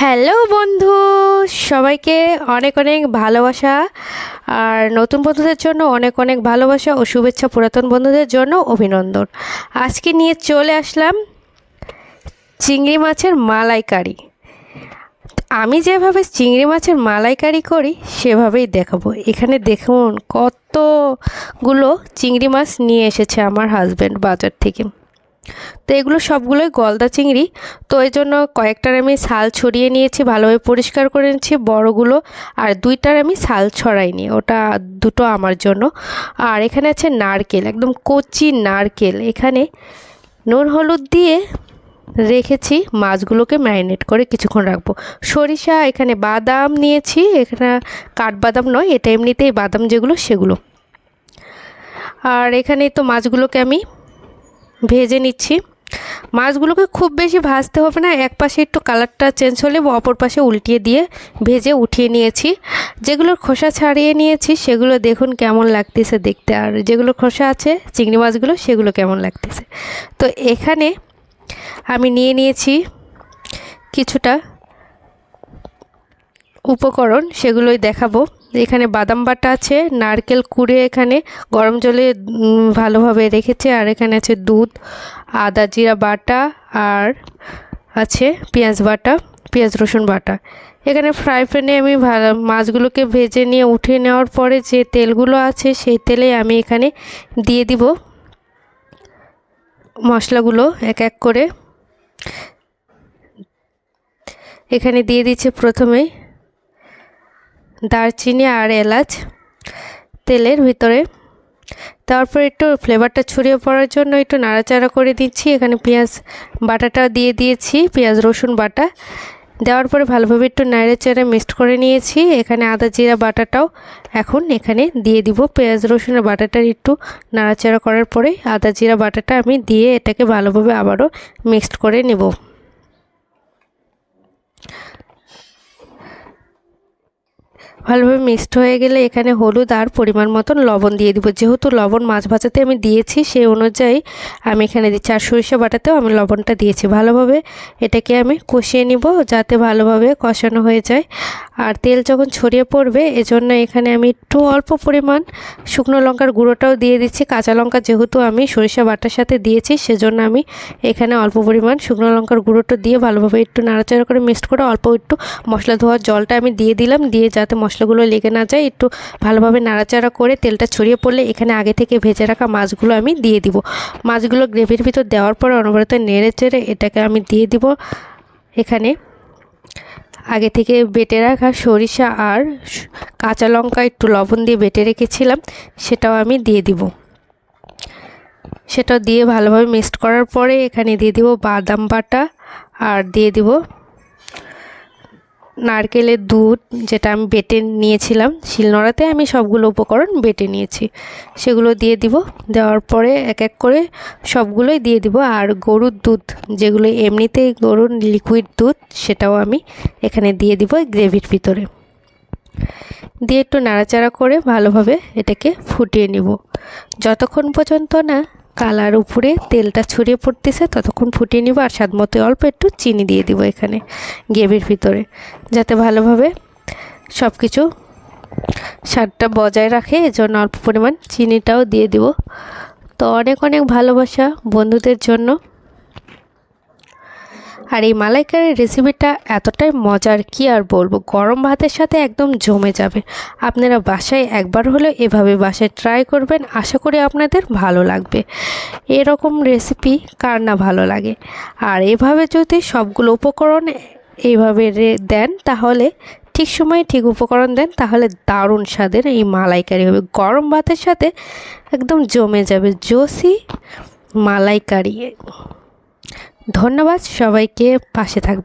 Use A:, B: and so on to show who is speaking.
A: Hello বন্ধু, সবাইকে অনেক অনেক ভালোবাসা। আর নতুন বন্ধুদের জন্য অনেক অনেক ভালোবাসা ও শুভেচ্ছা পুরাতন বন্ধুদের জন্য অভিনন্দন। আজকে নিয়ে চলে আসলাম চিংড়ি মাছের মালাইকারি। আমি যেভাবে চিংড়ি মাছের মালাইকারি করি, সেভাবেই দেখাবো। এখানে দেখুন কতগুলো চিংড়ি মাছ নিয়ে এসেছে আমার হাজব্যান্ড বাজার থেকে। তো এগুলো সবগুলোই গলদা চিংড়ি। তো এই জন্য কয়েকটার আমি ছাল ছড়িয়ে নিয়েছি, ভালোভাবে পরিষ্কার করে নিয়েছি বড়গুলো, আর দুইটার আমি ছাল ছড়াইনি, ওটা দুটো আমার জন্য। আর এখানে আছে নারকেল, একদম কচি নারকেল। এখানে নুন হলুদ দিয়ে রেখেছি, মাছগুলোকে ম্যারিনেট করে কিছুক্ষণ রাখব। সরিষা, এখানে বাদাম নিয়েছি, এখানে কাঠবাদাম নয়, এটা এমনিতেই বাদাম যেগুলো সেগুলো। আর এখানে তো মাছগুলোকে আমি ভেজে নিচ্ছি। মাছগুলোকে খুব বেশি ভাজতে হবে না, এক পাশে একটু কালারটা চেঞ্জ হলে অপর পাশে উল্টিয়ে দিয়ে ভেজে উঠিয়ে নিয়েছি। যেগুলোর খোসা ছাড়িয়ে নিয়েছি, সেগুলো দেখুন কেমন লাগতেছে দেখতে। আর যেগুলো খোসা আছে, চিংড়ি মাছগুলো, সেগুলো কেমন লাগতেছে। তো এখানে আমি নিয়ে নিয়েছি কিছুটা উপকরণ, সেগুলোই দেখাবো। এখানে বাদাম বাটা আছে, নারকেল কুড়ে এখানে গরম জলে ভালোভাবে রেখেছে, আর এখানে আছে দুধ, আদা জিরা বাটা, আর আছে পেঁয়াজ বাটা, পেঁয়াজ রসুন বাটা। এখানে ফ্রাই প্যানে আমি মাছগুলোকে ভেজে নিয়ে উঠিয়ে নেওয়ার পরে যে তেলগুলো আছে সেই তেলে আমি এখানে দিয়ে দিব মশলাগুলো এক এক করে। এখানে দিয়ে দিচ্ছে প্রথমেই দারচিনি আর এলাচ তেলের ভিতরে। তারপর একটু ফ্লেভারটা ছড়িয়ে পড়ার জন্য একটু নাড়াচাড়া করে দিচ্ছি। এখানে পেঁয়াজ বাটাটা দিয়ে দিয়েছি, পেঁয়াজ, রসুন বাটা। দেওয়ার পরে ভালোভাবে একটু নাড়ে চেড়ে মিক্সড করে নিয়েছি। এখানে আদা জিরা বাটাটাও এখন এখানে দিয়ে দিব। পেঁয়াজ রসুনের বাটাটা একটু নাড়াচাড়া করার পরে আদা জিরা বাটাটা আমি দিয়ে এটাকে ভালোভাবে আবারও মিক্সড করে নেব। ভালোভাবে মিক্সড হয়ে গেলে এখানে হলুদ আর পরিমাণ মতন লবণ দিয়ে দিব। যেহেতু লবণ মাছ ভাজাতে আমি দিয়েছি সেই অনুযায়ী আমি এখানে দিচ্ছি। আর সরিষা বাটাতেও আমি লবণটা দিয়েছি। ভালোভাবে এটাকে আমি কষিয়ে নিব যাতে ভালোভাবে কষানো হয়ে যায়। আর তেল যখন ছড়িয়ে পড়বে, এজন্য এখানে আমি একটু অল্প পরিমাণ শুকনো লঙ্কার গুঁড়োটাও দিয়ে দিচ্ছি। কাঁচা লঙ্কা যেহেতু আমি সরিষা বাটার সাথে দিয়েছি, সেজন্য আমি এখানে অল্প পরিমাণ শুকনো লঙ্কার গুঁড়োটা দিয়ে ভালোভাবে একটু নাড়াচাড়া করে মিক্সড করে অল্প একটু মশলা ধোয়ার জলটা আমি দিয়ে দিলাম, দিয়ে যাতে মশলাগুলো লেগে না যায়, একটু ভালোভাবে নাড়াচাড়া করে তেলটা ছড়িয়ে পড়লে এখানে আগে থেকে ভেজে রাখা মাছগুলো আমি দিয়ে দিব। মাছগুলো গ্রেভির ভিতর দেওয়ার পর অনবরত নেড়ে চেড়ে এটাকে আমি দিয়ে দিব। এখানে আগে থেকে বেটে রাখা সরিষা আর কাঁচা লঙ্কা একটু লবণ দিয়ে বেটে রেখেছিলাম, সেটাও আমি দিয়ে দিব। সেটা দিয়ে ভালোভাবে মিক্সড করার পরে এখানে দিয়ে দিব বাদাম বাটা আর দিয়ে দিব নারকেলের দুধ যেটা আমি বেটে নিয়েছিলাম, শিলনোড়াতে আমি সবগুলো উপকরণ বেটে নিয়েছি। সেগুলো দিয়ে দিব। দেওয়ার পরে এক এক করে সবগুলোই দিয়ে দিব। আর গরুর দুধ, যেগুলো এমনিতেই গরুর লিকুইড দুধ, সেটাও আমি এখানে দিয়ে দিব গ্রেভির ভিতরে। দিয়ে একটু নাড়াচাড়া করে ভালোভাবে এটাকে ফুটিয়ে নিব। যতক্ষণ পর্যন্ত না কালার উপরে তেলটা ছড়িয়ে পড়তেছে, ততক্ষণ ফুটিয়ে নিব আর স্বাদ মতো অল্প একটু চিনি দিয়ে দিব এখানে গ্রেভির ভিতরে, যাতে ভালোভাবে সব কিছু স্বাদটা বজায় রাখে। এজন্য অল্প পরিমাণ চিনিটাও দিয়ে দিব। তো অনেক অনেক ভালোবাসা বন্ধুদের জন্য। আর এই মালাইকারির রেসিপিটা এতটাই মজার, কি আর বলব? গরম ভাতের সাথে একদম জমে যাবে। আপনারা বাসায় একবার হলেও এভাবে বাসায় ট্রাই করবেন, আশা করি আপনাদের ভালো লাগবে। এরকম রেসিপি কার না ভালো লাগে? আর এভাবে যদি সবগুলো উপকরণ এইভাবে দেন, তাহলে ঠিক সময়ে ঠিক উপকরণ দেন, তাহলে দারুণ স্বাদের এই মালাইকারি হবে। গরম ভাতের সাথে একদম জমে যাবে, জোসি মালাইকারি। ধন্যবাদ সবাইকে পাশে থাকবে